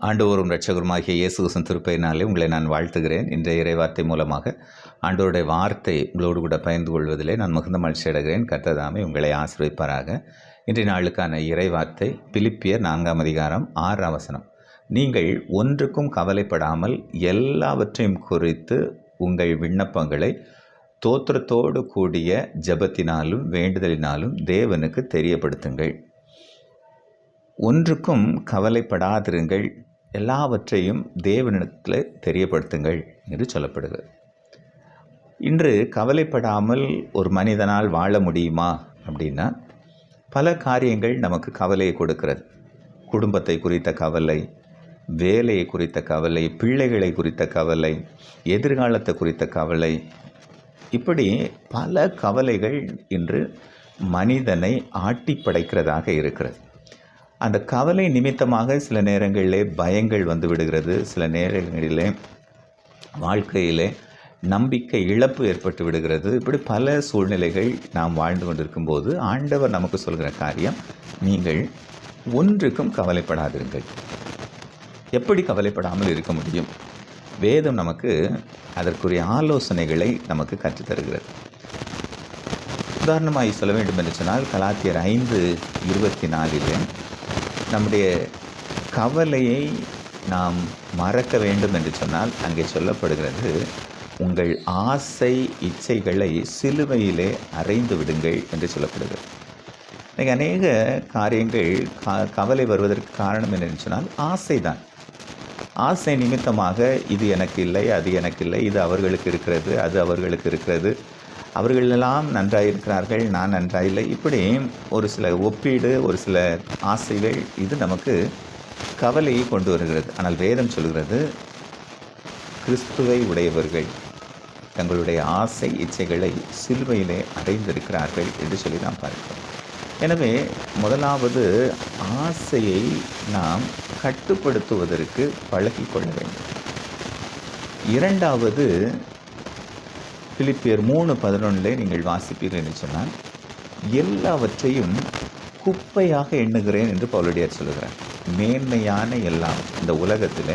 ஆண்டவரும் ரட்சகருமாகிய இயேசு கிறிஸ்துவின் திருப்பையினாலே உங்களை நான் வாழ்த்துகிறேன். இன்றைய இறைவார்த்தை மூலமாக ஆண்டோருடைய வார்த்தை உங்களோடு கூட பயந்து கொள்வதிலே நான் மிகுந்த மகிழ்ச்சி அடைகிறேன். கர்த்ததாமே உங்களை ஆசிர்வதிப்பாராக. இன்றைய நாளுக்கான இறைவார்த்தை பிலிப்பியர் நான்காம் அதிகாரம் ஆறாம் வசனம். நீங்கள் ஒன்றுக்கும் கவலைப்படாமல் எல்லாவற்றையும் குறித்து உங்கள் விண்ணப்பங்களை தோற்றத்தோடு கூடிய ஜெபத்தினாலும் வேண்டுதலினாலும் தேவனுக்கு தெரியப்படுத்துங்கள். ஒன்றுக்கும் கவலைப்படாதிருங்கள். எல்லாவற்றையும் தேவனிடத்தில் தெரியப்படுத்துங்கள் என்று சொல்லப்படுகிறது. இன்று கவலைப்படாமல் ஒரு மனிதனால் வாழ முடியுமா அப்படின்னா பல காரியங்கள் நமக்கு கவலையை கொடுக்கிறது. குடும்பத்தை குறித்த கவலை வேலையை குறித்த கவலை பிள்ளைகளை குறித்த கவலை எதிர்காலத்தை குறித்த கவலை. இப்படி பல கவலைகள் இன்று மனிதனை ஆட்டி படைக்கிறதாக இருக்கிறது. அந்த கவலை நிமித்தமாக சில நேரங்களிலே பயங்கள் வந்து விடுகிறது. சில நேரங்களிலே வாழ்க்கையிலே நம்பிக்கை இழப்பு ஏற்பட்டு விடுகிறது. இப்படி பல சூழ்நிலைகள் நாம் வாழ்ந்து கொண்டிருக்கும்போது ஆண்டவர் நமக்கு சொல்கிற காரியம் நீங்கள் ஒன்றுக்கும் கவலைப்படாதிருங்கள். எப்படி கவலைப்படாமல் இருக்க முடியும்? வேதம் நமக்கு அதற்குரிய ஆலோசனைகளை நமக்கு கற்றுத்தருகிறது. உதாரணமாக சொல்ல வேண்டும் என்று சொன்னால் கலாத்தியர் ஐந்து இருபத்தி நாலிலே நம்முடைய கவலையை நாம் மறக்க வேண்டும் என்று சொன்னால் அங்கே சொல்லப்படுகிறது உங்கள் ஆசை இச்சைகளை சிலுவையிலே அறைந்து விடுங்கள் என்று சொல்லப்படுகிறது. இன்றைக்கி அநேக காரியங்கள் க கவலை வருவதற்கு காரணம் என்னென்னு சொன்னால் ஆசை தான் ஆசை நிமித்தமாக இது எனக்கு இல்லை அது எனக்கு இல்லை இது அவர்களுக்கு இருக்கிறது அது அவர்களுக்கு இருக்கிறது அவர்களெல்லாம் நன்றாக இருக்கிறார்கள் நான் நன்றாக இல்லை இப்படி ஒரு சில ஒப்பீடு ஒரு சில ஆசைகள் இது நமக்கு கவலையை கொண்டு வருகிறது. ஆனால் வேதம் சொல்கிறது கிறிஸ்துவை உடையவர்கள் தங்களுடைய ஆசை இச்சைகளை சிலுவையிலே அடைந்திருக்கிறார்கள் என்று சொல்லி நாம் பார்க்கிறோம். எனவே முதலாவது ஆசையை நாம் கட்டுப்படுத்துவதற்கு பழகிக்கொள்ள வேண்டும். இரண்டாவது பிலிப்பியர் மூணு பதினொன்றில் நீங்கள் வாசிப்பீர்கள் என்று சொன்னால் எல்லாவற்றையும் குப்பையாக எண்ணுகிறேன் என்று பவுலடியார் சொல்லுகிறார். மேன்மையான எல்லாம் இந்த உலகத்தில்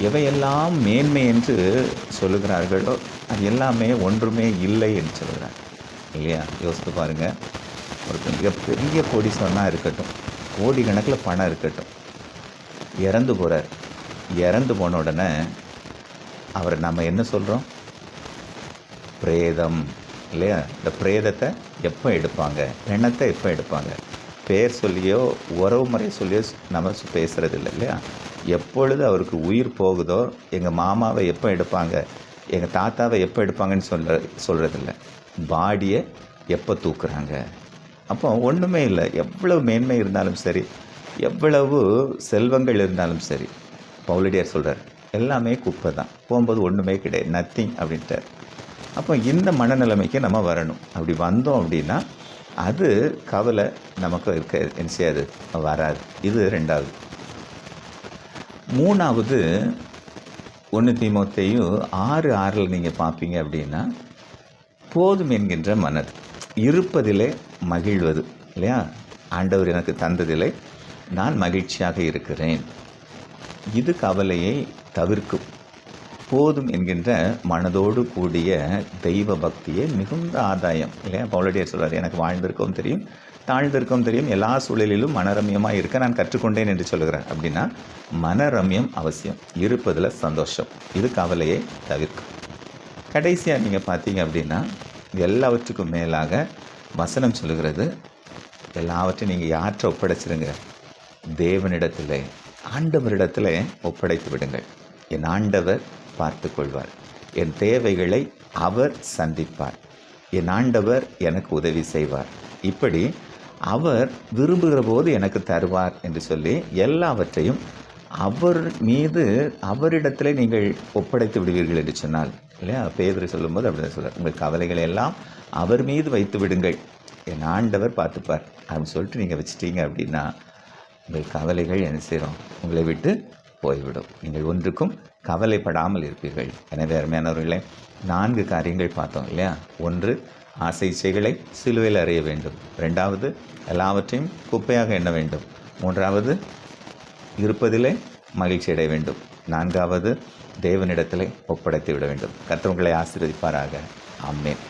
எவையெல்லாம் மேன்மை என்று சொல்லுகிறார்களோ அது எல்லாமே ஒன்றுமே இல்லை என்று சொல்கிறார் இல்லையா? யோசித்து பாருங்கள் ஒரு மிகப்பெரிய கோடீஸ்வரனாக இருக்கட்டும் கோடி கணக்கில் பணம் இருக்கட்டும் இறந்து போகிறார் இறந்து போன உடனே அவரை நம்ம என்ன சொல்கிறோம் பிரேதம் இல்லையா? இந்த பிரேதத்தை எப்போ எடுப்பாங்க? பிணத்தை எப்போ எடுப்பாங்க? பேர் சொல்லியோ உறவு முறை சொல்லியோ நம்ம பேசுகிறது இல்லை இல்லையா? எப்பொழுது அவருக்கு உயிர் போகுதோ எங்கள் மாமாவை எப்போ எடுப்பாங்க? எங்கள் தாத்தாவை எப்போ எடுப்பாங்கன்னு சொல்கிற சொல்கிறதில்ல பாடியை எப்போ தூக்குறாங்க? அப்போ ஒன்றுமே இல்லை. எவ்வளவு மேன்மை இருந்தாலும் சரி எவ்வளவு செல்வங்கள் இருந்தாலும் சரி பவுலடியார் சொல்கிறார் எல்லாமே குப்பை தான் போகும்போது ஒன்றுமே கிடையாது. நத்திங் அப்படின்ட்டார். அப்போ இந்த மனநிலைமைக்கு நம்ம வரணும். அப்படி வந்தோம் அப்படின்னா அது கவலை நமக்கு இருக்க என்ன செய்யாது? வராது. இது ரெண்டாவது. மூணாவது ஒன்று தீமோத்தையும் ஆறு ஆறில் நீங்கள் பார்ப்பீங்க அப்படின்னா போதும் என்கின்ற மனது. இருப்பதிலே மகிழ்வது இல்லையா? ஆண்டவர் எனக்கு தந்ததிலே நான் மகிழ்ச்சியாக இருக்கிறேன். இது கவலையை தவிர்க்கும். போதும் என்கின்ற மனதோடு கூடிய தெய்வ பக்தியே மிகுந்த ஆதாயம் இல்லையா? பவுலடியார் சொல்கிறார் எனக்கு வாழ்ந்திருக்கவும் தெரியும் தாழ்ந்திருக்கவும் தெரியும் எல்லா சூழலிலும் மனரம்யமாக இருக்க நான் கற்றுக்கொண்டேன் என்று சொல்கிறார் அப்படின்னா மனரம்யம் அவசியம் இருப்பதில் சந்தோஷம் இது கவலையை தவிர்க்கும். கடைசியாக நீங்கள் பார்த்தீங்க அப்படின்னா எல்லாவற்றுக்கும் மேலாக வசனம் சொல்லுகிறது எல்லாவற்றையும் நீங்கள் யாற்றை ஒப்படைச்சிருங்க? தேவனிடத்தில் ஆண்டவரிடத்தில் ஒப்படைத்து விடுங்கள். என் ஆண்டவர் பார்த்து கொள்வார் என் தேவைகளை அவர் சந்திப்பார். என் ஆண்டவர் எனக்கு உதவி செய்வார். இப்படி அவர் விரும்புகிற போது எனக்கு தருவார் என்று சொல்லி எல்லாவற்றையும் அவர் மீது அவரிடத்தில் நீங்கள் ஒப்படைத்து விடுவீர்கள் என்று சொன்னால் இல்லையா? பேதர் சொல்லும்போது அப்படி தான் சொல்கிறார் உங்கள் கவலைகளை எல்லாம் அவர் மீது வைத்து விடுங்கள். என் ஆண்டவர் பார்த்துப்பார். அப்படின்னு சொல்லிட்டு நீங்கள் வச்சிட்டீங்க அப்படின்னா உங்கள் கவலைகள் என்ன செய்கிறோம் உங்களை விட்டு போய்விடும். நீங்கள் ஒன்றுக்கும் கவலைப்படாமல் இருப்பீர்கள். எனவே அருமையானவர்களே நான்கு காரியங்கள் பார்த்தோம் இல்லையா? ஒன்று ஆசை இச்சைகளை சிலுவையில் அறிய வேண்டும். ரெண்டாவது எல்லாவற்றையும் குப்பையாக எண்ண வேண்டும். மூன்றாவது இருப்பதிலே மகிழ்ச்சி அடைய வேண்டும். நான்காவது தேவனிடத்திலே ஒப்படைத்து விட வேண்டும். கத்தவங்களை ஆசீர்வதிப்பாராக. ஆமென்.